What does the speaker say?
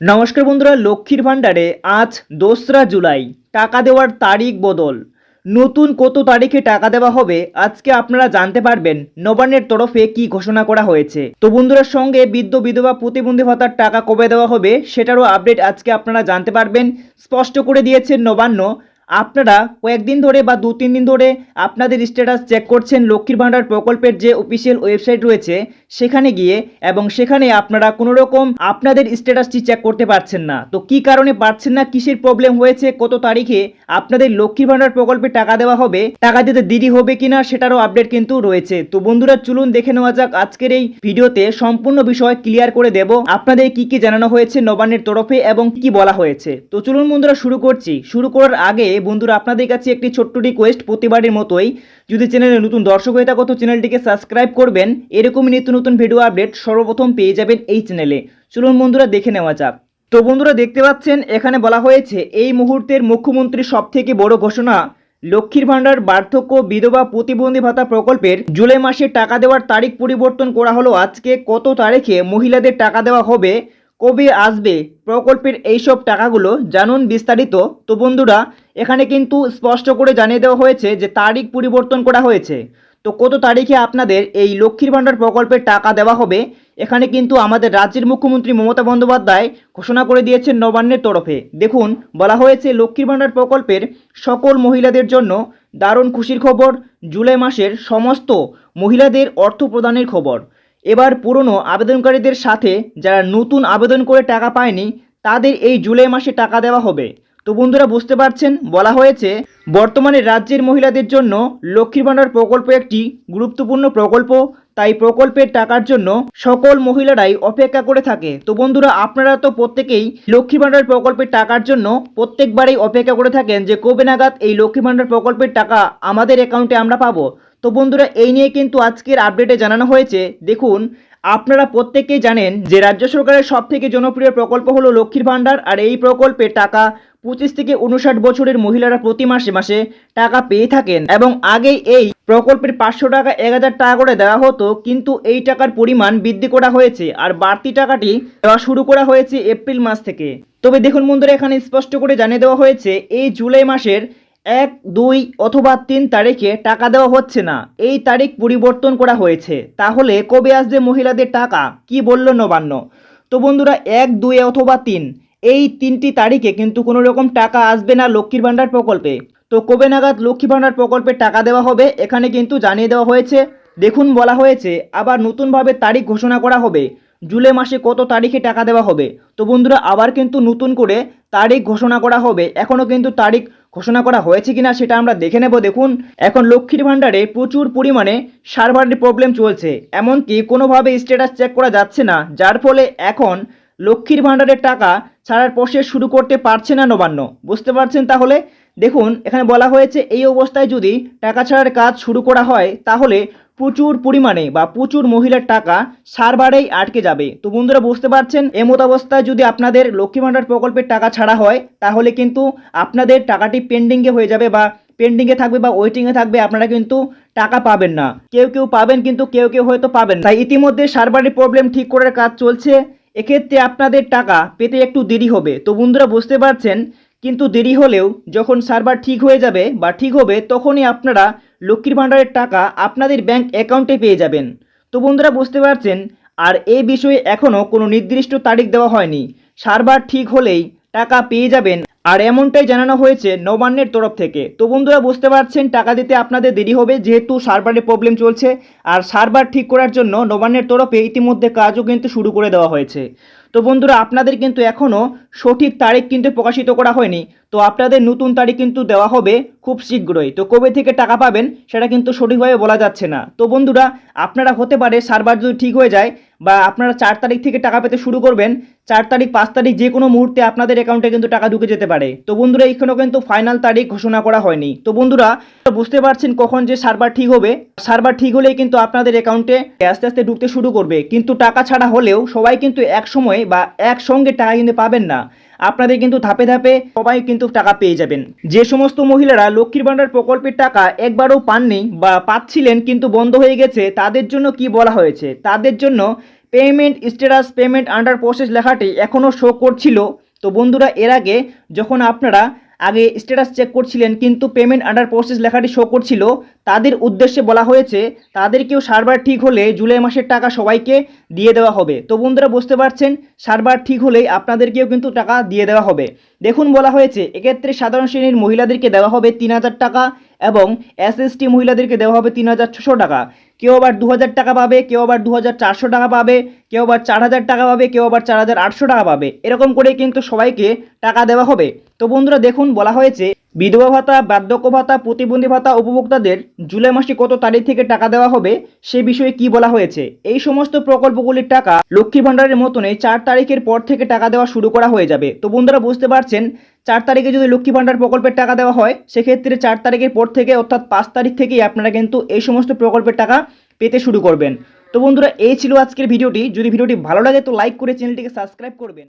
নমস্কার বন্ধুরা, লক্ষ্মীর ভাণ্ডারে আজ দোসরা জুলাই। টাকা দেওয়ার তারিখ বদল। নতুন কত তারিখে টাকা দেওয়া হবে আজকে আপনারা জানতে পারবেন নবান্নের তরফে কি ঘোষণা করা হয়েছে। তো বন্ধুরা, সঙ্গে বৃদ্ধ, বিধবা, প্রতিবন্ধী ভাতার টাকা কবে দেওয়া হবে সেটারও আপডেট আজকে আপনারা জানতে পারবেন। স্পষ্ট করে দিয়েছেন নবান্ন আপনারা কয়েকদিন ধরে বা দু তিন দিন ধরে আপনাদের স্ট্যাটাস চেক করছেন লক্ষ্মীর ভাণ্ডার প্রকল্পের যে অফিসিয়াল ওয়েবসাইট রয়েছে, সেখানে গিয়ে এবং সেখানে আপনারা কোনো রকম আপনাদের স্ট্যাটাসটি চেক করতে পারছেন না। তো কি কারণে পারছেন না, কিসের প্রবলেম হয়েছে, কত তারিখে আপনাদের লক্ষ্মীর ভাণ্ডার প্রকল্পে টাকা দেওয়া হবে, টাকা দিতে দেরি হবে কিনা সেটারও আপডেট কিন্তু রয়েছে। তো বন্ধুরা, চলুন দেখে নেওয়া যাক আজকের এই ভিডিওতে সম্পূর্ণ বিষয় ক্লিয়ার করে দেব, আপনাদের কি কি জানানো হয়েছে নবান্নের তরফে এবং কি বলা হয়েছে। তো চলুন বন্ধুরা, শুরু করছি। শুরু করার আগে বন্ধুরা, আপনাদের কাছে একটি ছোট্ট রিকোয়েস্ট প্রতিবারের মতোই। যদি চ্যানেলে নতুন দর্শক হয়ে থাকো, তো চ্যানেলটিকে সাবস্ক্রাইব করবেন। এরকমই নিত্য নতুন ভিডিও আপডেট সর্বপ্রথম পেয়ে যাবেন এই চ্যানেলে চলুন বন্ধুরা, দেখে নেওয়া যাক। তো বন্ধুরা, দেখতে পাচ্ছেন, এখানে বলা হয়েছে, এই মুহূর্তের মুখ্যমন্ত্রীর সব থেকে বড় ঘোষণা, লক্ষ্মীর ভাণ্ডার, বার্ধক্য, বিধবা প্রতিবন্ধী ভাতা প্রকল্পের জুলাই মাসে টাকা দেওয়ার তারিখ পরিবর্তন করা হলো। আজকে কত তারিখে মহিলাদের টাকা দেওয়া হবে? কবে আসবে? প্রকল্পের এইসব টাকাগুলো জানুন বিস্তারিত। তো বন্ধুরা এখানে কিন্তু স্পষ্ট করে জানিয়ে দেওয়া হয়েছে যে তারিখ পরিবর্তন করা হয়েছে। তো কত তারিখে আপনাদের এই লক্ষ্মীর ভাণ্ডার প্রকল্পের টাকা দেওয়া হবে? এখানে কিন্তু আমাদের রাজ্যের মুখ্যমন্ত্রী মমতা বন্দ্যোপাধ্যায় ঘোষণা করে দিয়েছেন নবান্নের তরফে। দেখুন, বলা হয়েছে লক্ষ্মীর ভাণ্ডার প্রকল্পের সকল মহিলাদের জন্য দারুণ খুশির খবর, জুলাই মাসের সমস্ত মহিলাদের অর্থ প্রদানের খবর। এবার পুরনো আবেদনকারীদের সাথে যারা নতুন আবেদন করে টাকা পায়নি, তাদের এই জুলাই মাসে টাকা দেওয়া হবে। তো বন্ধুরা বুঝতে পারছেন, বলা হয়েছে বর্তমানে রাজ্যের মহিলাদের জন্য লক্ষ্মীর ভাণ্ডার প্রকল্প একটি গুরুত্বপূর্ণ প্রকল্প। তাই প্রকল্পের টাকার জন্য সকল মহিলারাই অপেক্ষা করে থাকে। তো বন্ধুরা, আপনারা তো প্রত্যেকেই লক্ষ্মী ভাণ্ডার প্রকল্পের টাকার জন্য প্রত্যেকবারেই অপেক্ষা করে থাকেন যে কবে নাগাদ এই লক্ষ্মী ভাণ্ডার প্রকল্পের টাকা আমাদের অ্যাকাউন্টে আমরা পাবো। তো বন্ধুরা, এই নিয়ে কিন্তু আজকের আপডেটে জানানো হয়েছে। দেখুন আপনারা প্রত্যেকেই জানেন যে রাজ্য সরকারের সব থেকে জনপ্রিয় প্রকল্প হলো লক্ষ্মীর ভাণ্ডার, আর এই প্রকল্পে টাকা পঁচিশ থেকে উনষাট বছরের মহিলারা প্রতি মাসে মাসে টাকা পেয়ে থাকেন। এবং আগেই এই প্রকল্পের পাঁচশো টাকা এক হাজার টাকা করে দেওয়া হতো, কিন্তু এই টাকার পরিমাণ বৃদ্ধি করা হয়েছে, আর বাড়তি টাকাটি দেওয়া শুরু করা হয়েছে এপ্রিল মাস থেকে। তবে দেখুন বন্ধুরা, এখানে স্পষ্ট করে জানিয়ে দেওয়া হয়েছে, এই জুলাই মাসের এক, দুই অথবা তিন তারিখে টাকা দেওয়া হচ্ছে না। এই তারিখ পরিবর্তন করা হয়েছে। তাহলে কবে আসবে মহিলাদের টাকা? কি বলল নবান্ন? তো বন্ধুরা, এক, দুই অথবা তিন, এই তিনটি তারিখে কিন্তু কোনো রকম টাকা আসবে না লক্ষ্মীর ভাণ্ডার প্রকল্পে। তো কবে নাগাদ লক্ষ্মী ভাণ্ডার প্রকল্পে টাকা দেওয়া হবে, এখানে কিন্তু জানিয়ে দেওয়া হয়েছে। দেখুন, বলা হয়েছে, আবার নতুনভাবে তারিখ ঘোষণা করা হবে। জুলাই মাসে কত তারিখে টাকা দেওয়া হবে? তো বন্ধুরা, আবার কিন্তু নতুন করে তারিখ ঘোষণা করা হবে। এখনও কিন্তু তারিখ ঘোষণা করা হয়েছে কিনা সেটা আমরা দেখে নেব। দেখুন, এখন লক্ষ্মীর ভাণ্ডারে প্রচুর পরিমাণে সার্ভারের প্রবলেম চলছে। এমনকি কোনোভাবে স্ট্যাটাস চেক করা যাচ্ছে না, যার ফলে এখন লক্ষ্মীর ভাণ্ডারের টাকা ছাড়ার প্রসেস শুরু করতে পারছে না নবান্ন। বুঝতে পারছেন তাহলে? দেখুন, এখানে বলা হয়েছে এই অবস্থায় যদি টাকা ছাড়ার কাজ শুরু করা হয়, তাহলে প্রচুর পরিমাণে বা প্রচুর মহিলার টাকা সার্ভারেই আটকে যাবে। তো বন্ধুরা, বুঝতে পারছেন? এমত অবস্থায় যদি আপনাদের লক্ষ্মী ভাণ্ডার প্রকল্পের টাকা ছাড়া হয়, তাহলে কিন্তু আপনাদের টাকাটি পেন্ডিংয়ে হয়ে যাবে বা পেন্ডিংয়ে থাকবে বা ওয়েটিংয়ে থাকবে, আপনারা কিন্তু টাকা পাবেন না। কেউ কেউ পাবেন কিন্তু কেউ কেউ হয়তো পাবেন তাই ইতিমধ্যে সার্ভারের প্রবলেম ঠিক করার কাজ চলছে। এক্ষেত্রে আপনাদের টাকা পেতে একটু দেরি হবে। তো বন্ধুরা, বুঝতে পারছেন? কিন্তু দেরি হলেও যখন সার্ভার ঠিক হয়ে যাবে বা ঠিক হবে, তখনই আপনারা লক্ষ্মীর ভাণ্ডারের টাকা আপনাদের ব্যাংক অ্যাকাউন্টে পেয়ে যাবেন। তো বন্ধুরা, বুঝতে পারছেন? আর এ বিষয়ে এখনও কোনো নির্দিষ্ট তারিখ দেওয়া হয়নি। সার্ভার ঠিক হলেই টাকা পেয়ে যাবেন আর এমনটাই জানানো হয়েছে নবান্নের তরফ থেকে। তো বন্ধুরা, বুঝতে পারছেন, টাকা দিতে আপনাদের দেরি হবে, যেহেতু সার্ভারের প্রবলেম চলছে। আর সার্ভার ঠিক করার জন্য নবান্নের তরফে ইতিমধ্যে কাজও কিন্তু শুরু করে দেওয়া হয়েছে। তো বন্ধুরা, আপনাদের কিন্তু এখনও সঠিক তারিখ কিন্তু প্রকাশিত করা হয়নি। তো আপনাদের নতুন তারিখ কিন্তু দেওয়া হবে খুব শীঘ্রই। তো কবে থেকে টাকা পাবেন, সেটা কিন্তু সঠিকভাবে বলা যাচ্ছে না। তো বন্ধুরা, আপনারা হতে পারে সার্ভার যদি ঠিক হয়ে যায় বা আপনারা চার তারিখ থেকে টাকা পেতে শুরু করবেন চার তারিখ, পাঁচ তারিখ যে কোনো মুহূর্তে আপনাদের অ্যাকাউন্টে কিন্তু টাকা ঢুকে যেতে পারে। তো বন্ধুরা এখানেও কিন্তু ফাইনাল তারিখ ঘোষণা করা হয়নি। তো বন্ধুরা, বুঝতে পারছেন কখন যে সার্ভার ঠিক হবে? সার্ভার ঠিক হলেই কিন্তু আপনাদের অ্যাকাউন্টে আস্তে আস্তে ঢুকতে শুরু করবে। কিন্তু টাকা ছাড়া হলেও সবাই কিন্তু এক সময় বা একসঙ্গে টাকা কিন্তু পাবেন না। আপনাদের কিন্তু ধাপে ধাপে সবাই কিন্তু টাকা পেয়ে যাবেন। যে সমস্ত মহিলারা লক্ষ্মীর ভাণ্ডার প্রকল্পের টাকা একবারও পাননি বা পাচ্ছিলেন কিন্তু বন্ধ হয়ে গেছে, তাদের জন্য কি বলা হয়েছে? তাদের জন্য payment status payment under process লেখাটি এখনও শো করছিল। তো বন্ধুরা, এর আগে যখন আপনারা আগে স্ট্যাটাস চেক করছিলেন, কিন্তু পেমেন্ট আন্ডার প্রসেস লেখাটি শো করছিল, তাদের উদ্দেশ্যে বলা হয়েছে, তাদেরকেও সার্ভার ঠিক হলে জুলাই মাসের টাকা সবাইকে দিয়ে দেওয়া হবে। তো বন্ধুরা, বুঝতে পারছেন, সার্ভার ঠিক হলেই আপনাদেরকেও কিন্তু টাকা দিয়ে দেওয়া হবে। দেখুন, বলা হয়েছে, এক্ষেত্রে সাধারণ শ্রেণির মহিলাদেরকে দেওয়া হবে তিন হাজার টাকা এবং এস এসএসটি মহিলাদেরকে দেওয়া হবে তিন হাজার ছশো টাকা। কেউ আবার দু হাজার টাকা পাবে, কেউ আবার দু হাজার চারশো টাকা পাবে, কেউ আবার চার হাজার টাকা পাবে, কেউ আবার চার হাজার আটশো টাকা পাবে। এরকম করে কিন্তু সবাইকে টাকা দেওয়া হবে। তো বন্ধুরা দেখুন, বলা হয়েছে বিধবা ভাতা, বার্ধক্য ভাতা, প্রতিবন্ধী ভাতা উপভোক্তাদের জুলাই মাসে কত তারিখ থেকে টাকা দেওয়া হবে সে বিষয়ে কি বলা হয়েছে? এই সমস্ত প্রকল্পগুলির টাকা লক্ষ্মী ভাণ্ডারের মতনই চার তারিখের পর থেকে টাকা দেওয়া শুরু করা হয়ে যাবে। তো বন্ধুরা বুঝতে পারছেন, চার তারিখে যদি লক্ষ্মী ভাণ্ডার প্রকল্পের টাকা দেওয়া হয়, সেক্ষেত্রে চার তারিখের পর থেকে অর্থাৎ পাঁচ তারিখ থেকেই আপনারা কিন্তু এই সমস্ত প্রকল্পের টাকা পেতে শুরু করবেন। তো বন্ধুরা, এই ছিল আজকের ভিডিওটি। যদি ভিডিওটি ভালো লাগে, তো লাইক করে চ্যানেলটিকে সাবস্ক্রাইব করবেন।